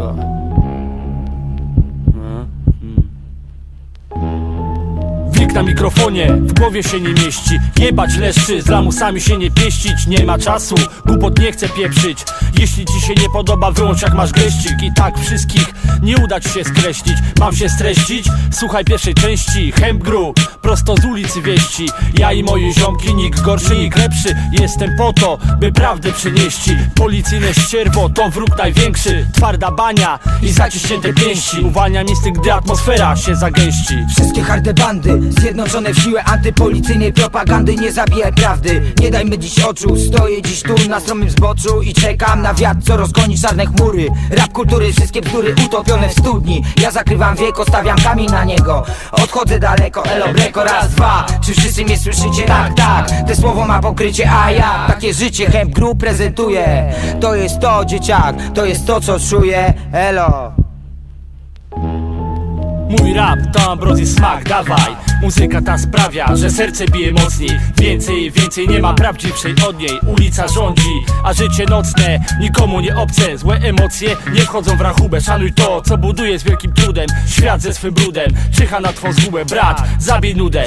어 na mikrofonie W głowie się nie mieści. Jebać leszczy, z lamusami się nie pieścić. Nie ma czasu, głupot nie chcę pieprzyć. Jeśli ci się nie podoba, wyłącz jak masz geścik. I tak wszystkich nie uda ci się skreślić. Mam się streścić? Słuchaj pierwszej części. Hemp Gru, prosto z ulicy wieści. Ja i moje ziomki, nikt gorszy, nikt lepszy. Jestem po to, by prawdę przynieść. Policyjne ścierwo to wróg największy. Twarda bania i zaciśnięte pięści. Uwalniam instynkt, gdy atmosfera się zagęści. Wszystkie harde bandy Zjednoczone w siłę antypolicyjnej propagandy Nie zabijaj prawdy, nie daj mylić oczu Stoję dziś tu na stromym zboczu I czekam na wiatr, co rozgoni czarne chmury. Rap kultury, wszystkie bzdury utopione w studni. Ja zakrywam wieko, stawiam kamień na niego. Odchodzę daleko, elo breko, raz, dwa. Czy wszyscy mnie słyszycie? Tak, tak. Te słowo ma pokrycie, a ja Takie życie Hemp Group prezentuje To jest to, dzieciak, to jest to, co czuję. Elo. Mój rap to ambrozji smak, dawaj Muzyka ta sprawia, że serce bije mocniej. Więcej więcej nie ma prawdziwszej od niej. Ulica rządzi, a życie nocne Nikomu nie obce, złe emocje Nie wchodzą w rachubę, szanuj to Co buduje z wielkim trudem. Świat ze swym brudem Czyha na twą zgubę, brat, zabij nudę.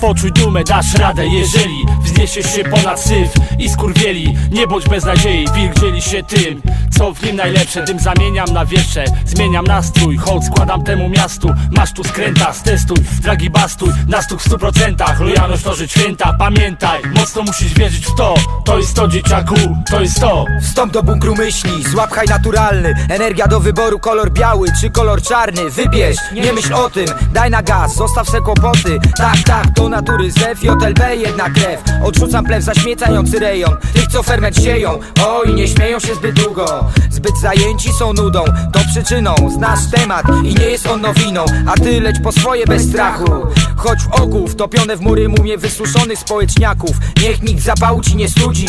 Poczuj dumę, dasz radę, jeżeli Wzniesiesz się ponad syf i skurwieli. Nie bądź bez nadziei, wilk dzieli się tym Co w nim najlepsze, dym zamieniam na wieprze Zmieniam nastrój, hołd składam temu miastu. Masz tu skręta, stestuj, dragi bastuj. Na stuk w stu procentach, lojalność to żyć święta. Pamiętaj, mocno musisz wierzyć w to. To jest to dzieciaku, to jest to Wstąp do bunkru myśli, złap haj naturalny. Energia do wyboru, kolor biały czy kolor czarny. Wybierz, nie myśl o tym, daj na gaz, zostaw se kłopoty. Tak, tak, do natury zew, JLB jedna krew Odrzucam plew zaśmiecający rejon. Tych co ferment sieją, oj nie śmieją się zbyt długo. Zbyt zajęci są nudą, to przyczyną. Znasz temat i nie jest on nowiną. A ty leć po swoje bez strachu. Chodź w ogół, wtopione w mury mumie wysuszonych społeczniaków. Niech nikt zapału ci nie studzi.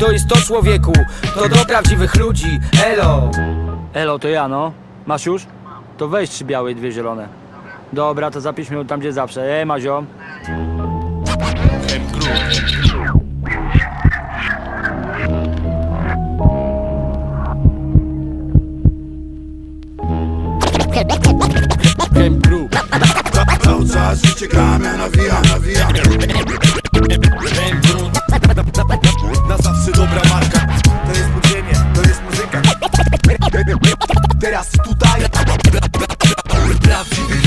To jest to człowieku, to do prawdziwych ludzi. Elo. Elo, to ja no. Masz już? To weź trzy białe i dwie zielone. Dobra, to za pięć minut tam gdzie zawsze. Ej, Mazio. Hemp czas życie gramy, nawijam, nawijam Na zawsze dobra marka. To jest podziemie, to jest muzyka. Teraz tutaj. Prawdziwy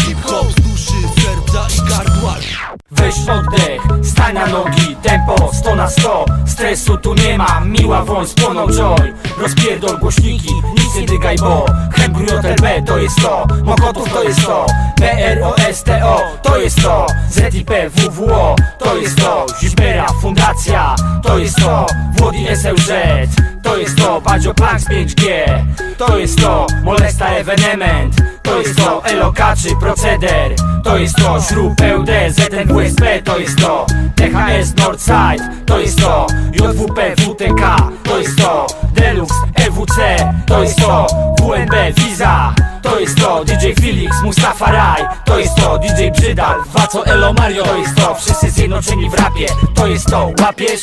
Weź oddech, stań na nogi, tempo 100 na 100 Stresu tu nie ma, miła woń, spłonął joy. Rozpierdol głośniki, nic nie dygaj, bo Hemgru B to jest to, Mokotów to jest to. PROSTO to jest to. ZIP WWO to jest to. Zibera Fundacja to jest to. Włodi SLZ jest to Badzio Planks 5G to jest to Molesta Evenement to jest to Elokaczy Proceder to jest to Śrub EUD ZNWSP to jest to THS Northside to jest to JWP WTK to jest to Deluxe EWC to jest to WNB Visa to jest to DJ Felix, Mustafa Raj To jest to DJ Brzydal, Waco Elo Mario To jest to, wszyscy zjednoczeni w rapie To jest to, łapiesz?